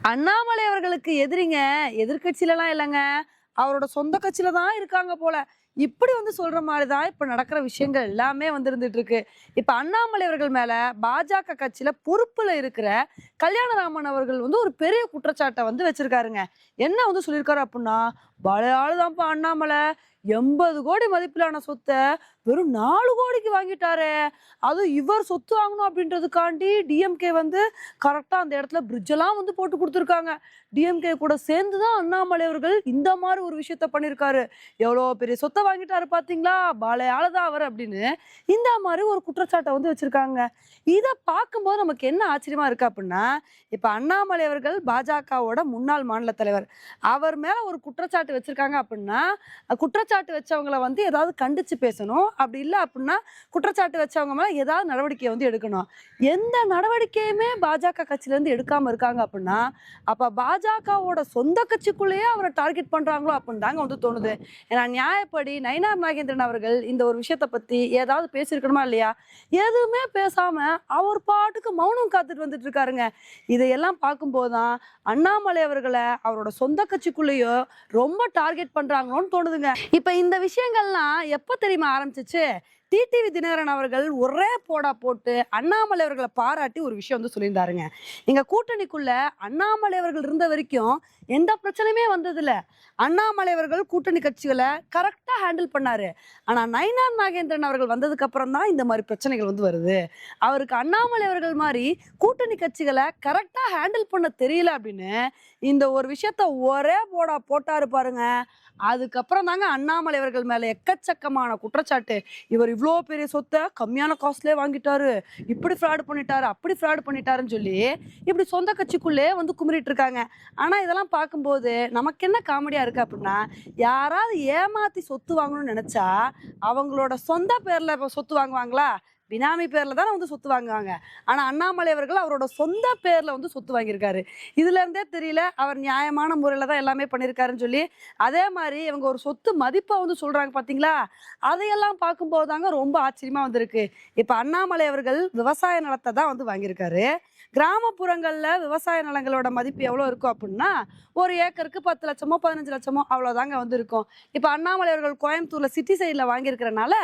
அண்ணாமலை அவர்களுக்கு எதிரிங்க. எதிர்கட்சியிலலாம் இல்லைங்க. அவரோட சொந்த கட்சியில தான் இருக்காங்க போல. இப்படி வந்து சொல்ற மாதிரி தான் இப்ப நடக்கிற விஷயங்கள் எல்லாமே வந்து இருந்துட்டு இருக்கு. இப்ப அண்ணாமலை அவர்கள் மேல பாஜக கட்சியில பொறுப்புல இருக்கிற கல்யாணராமன் அவர்கள் வந்து ஒரு பெரிய குற்றச்சாட்டை வந்து வச்சிருக்காருங்க. என்ன வந்து சொல்லியிருக்காரு அப்படின்னா பழையாளுதான்ப்பா அண்ணாமலை. எண்பது கோடி மதிப்பிலான சொத்தை வெறும் நாலு கோடிக்கு வாங்கிட்டாரே. அதுவும் இவர் சொத்து வாங்கணும் அப்படின்றதுக்காண்டி டிஎம்கே வந்து கரெக்டாக அந்த இடத்துல பிரிட்ஜெல்லாம் எல்லாம் வந்து போட்டு கொடுத்துருக்காங்க. டிஎம்கே கூட சேர்ந்து தான் அண்ணாமலை அவர்கள் இந்த மாதிரி ஒரு விஷயத்த பண்ணியிருக்காரு. எவ்வளோ பெரிய சொத்தை வாங்கிட்டாரு பார்த்தீங்களா? பாலையால தான் அவர் அப்படின்னு இந்த மாதிரி ஒரு குற்றச்சாட்டை வந்து வச்சுருக்காங்க. இதை பார்க்கும்போது நமக்கு என்ன ஆச்சரியமா இருக்கு அப்படின்னா இப்போ அண்ணாமலை அவர்கள் பாஜகவோட முன்னாள் மாநில தலைவர். அவர் மேலே ஒரு குற்றச்சாட்டு வச்சுருக்காங்க அப்படின்னா குற்ற குற்றச்சாட்டு வச்சவங்கள வந்து ஏதாவது கண்டிச்சு பேசணும். அப்படி இல்லை அப்படின்னா குற்றச்சாட்டு வச்சவங்க மேலே ஏதாவது நடவடிக்கையை வந்து எடுக்கணும். எந்த நடவடிக்கையுமே பாஜக கட்சியிலேருந்து எடுக்காமல் இருக்காங்க அப்படின்னா அப்போ பாஜகவோட சொந்த கட்சிக்குள்ளேயே அவரை டார்கெட் பண்ணுறாங்களோ அப்படின்னு தாங்க வந்து தோணுது. ஏன்னா நியாயப்படி நயினார் நாகேந்திரன் அவர்கள் இந்த ஒரு விஷயத்தை பற்றி ஏதாவது பேசியிருக்கணுமா இல்லையா? எதுவுமே பேசாமல் அவர் பாட்டுக்கு மௌனம் காத்துட்டு வந்துட்டு இருக்காருங்க. இதையெல்லாம் பார்க்கும்போது தான் அண்ணாமலை அவர்களை அவரோட சொந்த கட்சிக்குள்ளேயோ ரொம்ப டார்கெட் பண்ணுறாங்களோன்னு தோணுதுங்க. இப்ப இந்த விஷயங்கள்லாம் எப்போ தெரியுமா ஆரம்பிச்சிச்சு? டிடிவி தினகரன் அவர்கள் ஒரே போடா போட்டு அண்ணாமலை அவர்களை பாராட்டி ஒரு விஷயம் வந்து சொல்லியிருந்தாருங்க. எங்க கூட்டணிக்குள்ள அண்ணாமலை அவர்கள் இருந்த வரைக்கும் எந்த பிரச்சனையுமே வந்ததில்ல. அண்ணாமலை அவர்கள் கூட்டணி கட்சிகளை கரெக்டாக ஹேண்டில் பண்ணாரு. ஆனா நயினார் நாகேந்திரன் அவர்கள் வந்ததுக்கு அப்புறம் தான் இந்த மாதிரி பிரச்சனைகள் வந்து வருது. அவருக்கு அண்ணாமலை அவர்கள் மாதிரி கூட்டணி கட்சிகளை கரெக்டாக ஹேண்டில் பண்ண தெரியல அப்படின்னு இந்த ஒரு விஷயத்த ஒரே போடா போட்டாரு பாருங்க. அதுக்கப்புறம் தாங்க அண்ணாமலை அவர்கள் மேல எக்கச்சக்கமான குற்றச்சாட்டு. இவர் இவ்வளோ பெரிய சொத்தை கம்மியான காஸ்ட்லேயே வாங்கிட்டாரு. இப்படி ஃப்ராடு பண்ணிட்டாரு அப்படி ஃப்ராட் பண்ணிட்டாருன்னு சொல்லி இப்படி சொந்த கட்சிக்குள்ளே வந்து குமிரிட்டு இருக்காங்க. ஆனால் இதெல்லாம் பார்க்கும்போது நமக்கு என்ன காமெடியாக இருக்குது அப்படின்னா யாராவது ஏமாற்றி சொத்து வாங்கணும்னு நினச்சா அவங்களோட சொந்த பேரில் இப்போ சொத்து வாங்குவாங்களா? பினாமி பேரில் தானே வந்து சொத்து வாங்குவாங்க. ஆனால் அண்ணாமலை அவர்கள் அவரோட சொந்த பேரில் வந்து சொத்து வாங்கியிருக்காரு. இதுலேருந்தே தெரியல அவர் நியாயமான முறையில் தான் எல்லாமே பண்ணியிருக்காருன்னு சொல்லி. அதே மாதிரி இவங்க ஒரு சொத்து மதிப்பை வந்து சொல்கிறாங்க பார்த்தீங்களா அதையெல்லாம் பார்க்கும்போது தாங்க ரொம்ப ஆச்சரியமாக வந்திருக்கு. இப்போ அண்ணாமலை அவர்கள் விவசாய நிலத்தை தான் வந்து வாங்கியிருக்காரு. கிராமப்புறங்களில் விவசாய நிலங்களோட மதிப்பு எவ்வளோ இருக்கும் அப்படின்னா ஒரு ஏக்கருக்கு பத்து லட்சமோ பதினஞ்சு லட்சமோ அவ்வளோதாங்க வந்து இருக்கும். இப்போ அண்ணாமலை அவர்கள் கோயம்புத்தூரில் சிட்டி சைடில் வாங்கியிருக்கிறனால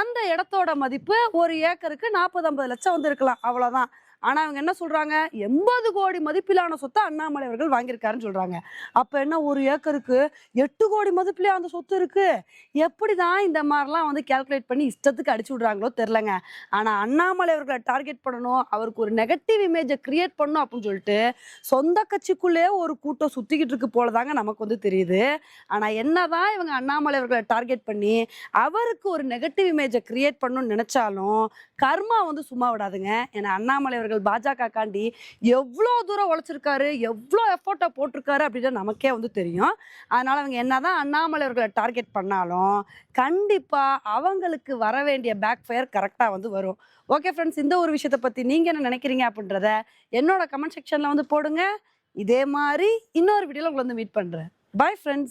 அந்த இடத்தோட மதிப்பு ஒரு ஏக்கருக்கு நாற்பது ஐம்பது லட்சம் வந்து இருக்கலாம் அவ்வளோதான் ஆனா அவங்க என்ன சொல்றாங்க? எண்பது கோடி மதிப்பிலான சொத்தை அண்ணாமலை அவர்கள் வாங்கியிருக்காருன்னு சொல்றாங்க. அப்ப என்ன ஒரு ஏக்கருக்கு எட்டு கோடி மதிப்பிலே அந்த சொத்து இருக்கு? எப்படிதான் இந்த மாதிரிலாம் வந்து கால்குலேட் பண்ணி இஷ்டத்துக்கு அடிச்சு விடுறாங்களோ தெரிலங்க ஆனா அண்ணாமலை அவர்களை டார்கெட் பண்ணணும் அவருக்கு ஒரு நெகட்டிவ் இமேஜை கிரியேட் பண்ணணும் அப்படின்னு சொல்லிட்டு சொந்த கட்சிக்குள்ளே ஒரு கூட்டம் சுத்திக்கிட்டு இருக்கு போலதாங்க நமக்கு வந்து தெரியுது. ஆனா என்னதான் இவங்க அண்ணாமலை அவர்களை டார்கெட் பண்ணி அவருக்கு ஒரு நெகட்டிவ் இமேஜை கிரியேட் பண்ணணும்னு நினைச்சாலும் கர்மா வந்து சும்மா விடாதுங்க. ஏன்னா அண்ணாமலை அவர்கள் பாஜக காண்டி எவ்வளோ தூரம் உழைச்சிருக்காரு எவ்வளோ எஃபோர்ட்டை போட்டிருக்காரு அப்படின்னு நமக்கே வந்து தெரியும். அதனால் அவங்க என்னதான் அண்ணாமலை அவர்களை டார்கெட் பண்ணாலும் கண்டிப்பாக அவங்களுக்கு வர வேண்டிய பேக் ஃபயர் கரெக்டாக வந்து வரும். ஓகே ஃப்ரெண்ட்ஸ் இந்த ஒரு விஷயத்தை பற்றி நீங்கள் என்ன நினைக்கிறீங்க அப்படின்றத என்னோட கமெண்ட் செக்ஷனில் வந்து போடுங்க. இதே மாதிரி இன்னொரு வீடியோவில் உங்களை வந்து மீட் பண்ணுறேன் பாய் ஃப்ரெண்ட்ஸ்